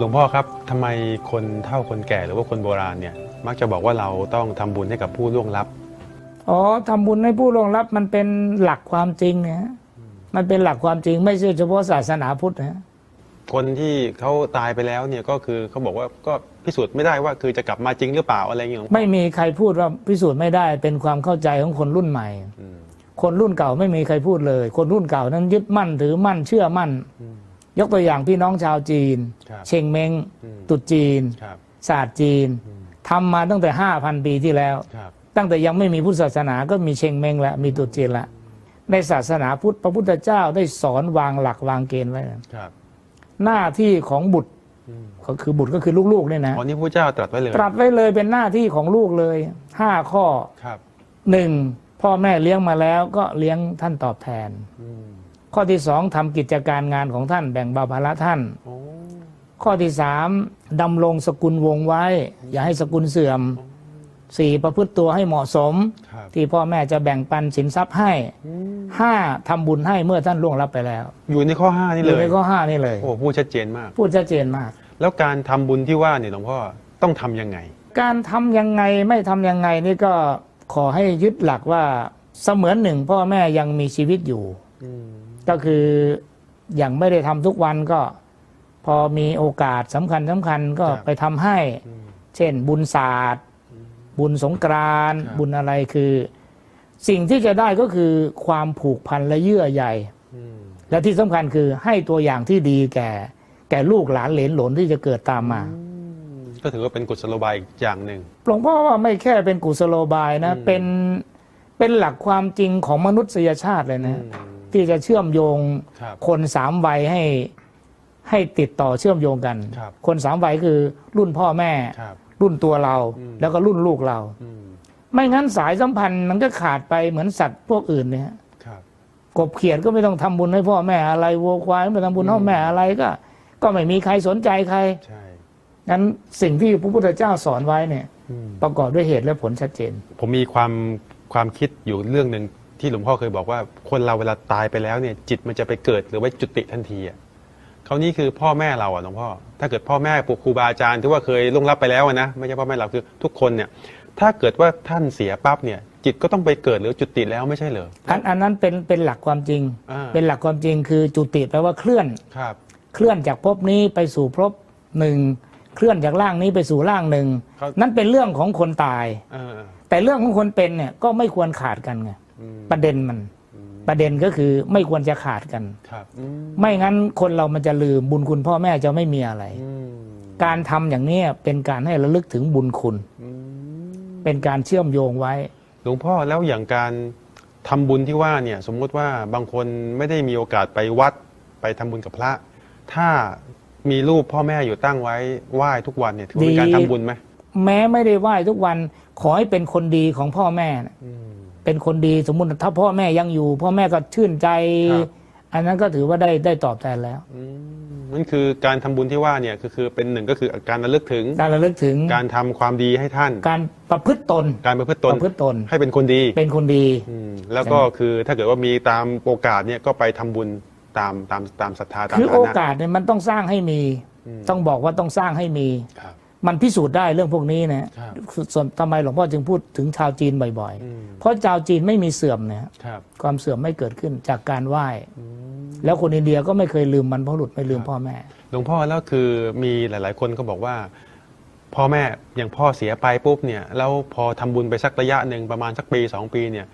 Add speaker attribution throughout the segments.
Speaker 1: หลวงพ่อครับทำไมคนเฒ่าคนแก่หรือว่าคนโบราณเนี่ย มักจะบอกว่าเราต้องทำบุญให้กับผู้ล่วงลับ
Speaker 2: อ๋อทำบุญให้ผู้ล่วงลับมันเป็นหลักความจริงนะฮะมันเป็นหลักความจริงไม่ใช่เฉพาะศาสนาพุทธนะฮะ
Speaker 1: คนที่เขาตายไปแล้วเนี่ยก็คือเขาบอกว่าก็พิสูจน์ไม่ได้ว่าคือจะกลับมาจริงหรือเปล่าอะไรอย่างเงี้ยหลวงพ่อ
Speaker 2: ไม่มีใครพูดว่าพิสูจน์ไม่ได้ เป็นความเข้าใจของคนรุ่นใหม่
Speaker 1: อืม
Speaker 2: คนรุ่นเก่าไม่มีใครพูดเลย คนรุ่นเก่านั้นยึดมั่นถือมั่นเชื่อมั่น
Speaker 1: อืม
Speaker 2: ยกตัวอย่างพี่น้องชาวจีน
Speaker 1: ครับ
Speaker 2: เชงเมง
Speaker 1: อืม
Speaker 2: ตรุษจีน
Speaker 1: ครับ
Speaker 2: ศาสตร์จีน
Speaker 1: อืม
Speaker 2: ทำมาตั้งแต่ห้าพันปีที่แล้ว
Speaker 1: ครับ
Speaker 2: ตั้งแต่ยังไม่มีพุทธศาสนาก็มีเชงเมงแล้วมีตรุษจีนแล้วในศาสนาพุทธพระพุทธเจ้าได้สอนวางหลักวางเกณฑ์ไว้นะครับหน้าที่ของบุตร
Speaker 1: อืม
Speaker 2: ก็คือบุตรก็คือลูกๆเนี่ยนะ
Speaker 1: อ๋อนี่พระเจ้าตรัสไว้เลย
Speaker 2: ตรัสไว้เลยเป็นหน้าที่ของลูกเลยห้าข้อ
Speaker 1: ครับ
Speaker 2: หนึ่งพ่อแม่เลี้ยงมาแล้วก็เลี้ยงท่านตอบแทน
Speaker 1: อืม
Speaker 2: ข้อที่สองทำกิจการงานของท่านแบ่งเบาภาระท่าน
Speaker 1: โอ้
Speaker 2: ข้อที่สามดำรงสกุลวงศ์ไว้ อย่าให้สกุลเสื่อมสี่ประพฤติตัวให้เหมาะสม
Speaker 1: ครับ
Speaker 2: ที่พ่อแม่จะแบ่งปันสินทรัพย์ให้
Speaker 1: อืม
Speaker 2: ห้าทำบุญให้เมื่อท่านล่วงลับไปแล้ว
Speaker 1: อยู่ในข้อห้านี่
Speaker 2: อ
Speaker 1: เล
Speaker 2: ยู่
Speaker 1: ย
Speaker 2: ในข้อห้านี่เลย
Speaker 1: โอ้พูดชัดเจนมาก
Speaker 2: พูดชัดเจนมาก
Speaker 1: แล้วการทำบุญที่ว่าเนี่ยหลวงพ่อต้องทำยังไง
Speaker 2: การทำยังไงไม่ทำยังไงนี่ก็ขอให้ยึดหลักว่าเสมือนหนึ่งพ่อแม่ยังมีชีวิตอยู่
Speaker 1: อืม
Speaker 2: ก็คืออย่างไม่ได้ทำทุกวันก็ พอมีโอกาสสำคัญสำคัญก็ไปทำให้
Speaker 1: อืม
Speaker 2: เช่น บุญศาสตร์ บุญสงกรานต์
Speaker 1: ครับ
Speaker 2: บุญอะไรคือ สิ่งที่จะได้ก็คือความผูกพันและเยื่อใย
Speaker 1: อืม
Speaker 2: และที่สำคัญคือให้ตัวอย่างที่ดีแก่ แก่ลูกหลานเหลนหลนที่จะเกิดตามมา
Speaker 1: ก็ถือว่าเป็นกุศโลบายอีกอย่างหนึ่ง
Speaker 2: หลวงพ่อว่าไม่แค่เป็นกุศโลบายนะ
Speaker 1: อืม
Speaker 2: เป็นเป็นหลักความจริงของมนุษยชาติเลยนะ
Speaker 1: อืม
Speaker 2: ที่จะเชื่อมโยง
Speaker 1: ครับ
Speaker 2: คนสามวัยให้ให้ติดต่อเชื่อมโยงกัน
Speaker 1: ครับ
Speaker 2: คนสามวัยคือรุ่นพ่อแม่
Speaker 1: ครับ
Speaker 2: รุ่นตัวเรา
Speaker 1: อืม
Speaker 2: แล้วก็รุ่นลูกเรา
Speaker 1: อืม
Speaker 2: ไม่งั้นสายสัมพันธ์มันก็ขาดไปเหมือนสัตว์พวกอื่นเนี่ย
Speaker 1: ครับ
Speaker 2: กบเขียดก็ไม่ต้องทำบุญให้พ่อแม่อะไรวัวควายไม่ต้องทำบุญให้พ่อแม่อะไรก็ ก็ไม่มีใครสนใจใคร
Speaker 1: ใช่
Speaker 2: งั้นสิ่งที่พระพุทธเจ้าสอนไว้เนี่ย
Speaker 1: อืม
Speaker 2: ประกอบด้วยเหตุและผลชัดเจน
Speaker 1: ผมมีความความคิดอยู่เรื่องหนึ่ง ที่หลวงพ่อเคยบอกว่าคนเราเวลาตายไปแล้วเนี่ย จิตมันจะไปเกิดหรือว่าจุติทันทีอะเขานี่คือพ่อแม่เราอะหลวงพ่อถ้าเกิดพ่อแม่ปู่ครูบาอาจารย์ที่ว่าเคยล่วงลับไปแล้วอะนะไม่ใช่พ่อแม่เราคือทุกคนเนี่ย ถ้าเกิดว่าท่านเสียปั๊บเนี่ยจิตก็ต้องไปเกิดหรือจุติแล้วไม่ใช่เหรอ
Speaker 2: อันอันนั้นเป็นเป็นหลักความจริง
Speaker 1: อ่า
Speaker 2: เป็นหลักความจริงคือจุติแปลว่าเคลื่อน
Speaker 1: ครับ
Speaker 2: เคลื่อนจากภพนี้ไปสู่ภพหนึ่งเคลื่อนจากร่างนี้ไปสู่ร่างหนึ่ง
Speaker 1: ครับ
Speaker 2: นั่นเป็นเรื่องของคนตาย
Speaker 1: เออ
Speaker 2: แต่เรื่องของคนเป็นเนี่ยก็ไม่ควรขาดกันไง
Speaker 1: อืม
Speaker 2: ประเด็นมัน
Speaker 1: อืม
Speaker 2: ประเด็นก็คือไม่ควรจะขาดกัน
Speaker 1: ครับอืม
Speaker 2: ไม่งั้นคนเรามันจะลืมบุญคุณพ่อแม่จะไม่มีอะไร
Speaker 1: อืม
Speaker 2: การทำอย่างนี้เป็นการให้ระลึกถึงบุญคุณ
Speaker 1: อืม
Speaker 2: เป็นการเชื่อมโยงไว้
Speaker 1: หลวงพ่อแล้วอย่างการทำบุญที่ว่าเนี่ย สมมุติว่าบางคนไม่ได้มีโอกาสไปวัดไปทำบุญกับพระ ถ้ามีรูปพ่อแม่อยู่ตั้งไว้ไหว้ทุกวันเนี่ยถือว่าเป็นการ
Speaker 2: ดี
Speaker 1: ทำบุญไหม
Speaker 2: แม้ไม่ได้ไหว้ทุกวันขอให้เป็นคนดีของพ่อแม่นะ
Speaker 1: อืม
Speaker 2: เป็นคนดีสมมุติถ้าพ่อแม่ยังอยู่ พ่อแม่ก็ชื่นใจ
Speaker 1: ครับ
Speaker 2: อันนั้นก็ถือว่าได้ได้ตอบแทนแล้ว
Speaker 1: อืมนั่นคือการทำบุญที่ว่าเนี่ยก็คือเป็นหนึ่งก็คือการระลึกถึง
Speaker 2: การระลึกถึง
Speaker 1: การทำความดีให้ท่าน
Speaker 2: การประพฤติตน
Speaker 1: การประพฤติต
Speaker 2: ป
Speaker 1: น
Speaker 2: ระพฤติตน
Speaker 1: ให้เป็นคนดี
Speaker 2: เป็นคนดี
Speaker 1: อืมแล้วก็คือถ้าเกิดว่ามีตามโอกาสเนี่ยก็ไปทำบุญตามตามตามศรัทธาตาม
Speaker 2: คือ
Speaker 1: ฐา
Speaker 2: โอ
Speaker 1: นะ
Speaker 2: กาสเนี่ยมันต้องสร้างให้มี
Speaker 1: ม
Speaker 2: ต้องบอกว่าต้องสร้างให้มี
Speaker 1: ครับ
Speaker 2: มันพิสูจน์ได้เรื่องพวกนี้นะครับส่วนทำไมหลวงพ่อจึงพูดถึงชาวจีนบ่อย
Speaker 1: อืม
Speaker 2: ๆเพราะชาวจีนไม่มีเสื่อมเนี่ย
Speaker 1: ครับ
Speaker 2: ความเสื่อมไม่เกิดขึ้นจากการไหว้
Speaker 1: อืม
Speaker 2: แล้วคนอินเดียก็ไม่เคยลืมมันเพราะหลุดไม่ลืม
Speaker 1: ครับ
Speaker 2: พ่อแม่
Speaker 1: หลวงพ่อแล้วคือมีหลาย ๆ คนก็บอกว่า พ่อแม่อย่างพ่อเสียไปปุ๊บเนี่ยแล้วพอทำบุญไปสักระยะหนึ่งประมาณสักปีสองปีเนี่ย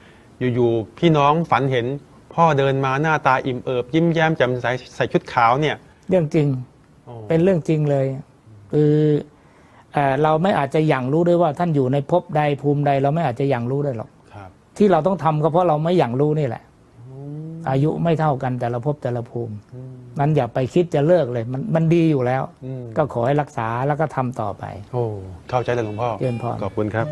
Speaker 1: อยู่ๆพี่น้องฝันเห็น พ่อเดินมาหน้าตาอิ่มเอิบยิ้มแย้มแจ่มใสใส่ชุดขาวเนี่ย
Speaker 2: เรื่องจริง
Speaker 1: โอ้
Speaker 2: เป็นเรื่องจริงเลยคือ เอ่อเราไม่อาจจะยังรู้ด้วยว่าท่านอยู่ในภพใดภูมิใด เราไม่อาจจะยังรู้ได้หรอก
Speaker 1: ครับ
Speaker 2: ที่เราต้องทำก็เพราะเราไม่ยังรู้นี่แหละ อายุไม่เท่ากันแต่ละภพแต่ละภูมิ
Speaker 1: อืม
Speaker 2: นั้นอย่าไปคิดจะเลิกเลย มันมันดีอยู่แล้ว
Speaker 1: อืม
Speaker 2: ก็ขอให้รักษาแล้วก็ทำต่อไป
Speaker 1: โอ้เข้าใจเลยหลวงพ่อ
Speaker 2: เจริญพร
Speaker 1: ขอบคุณครับ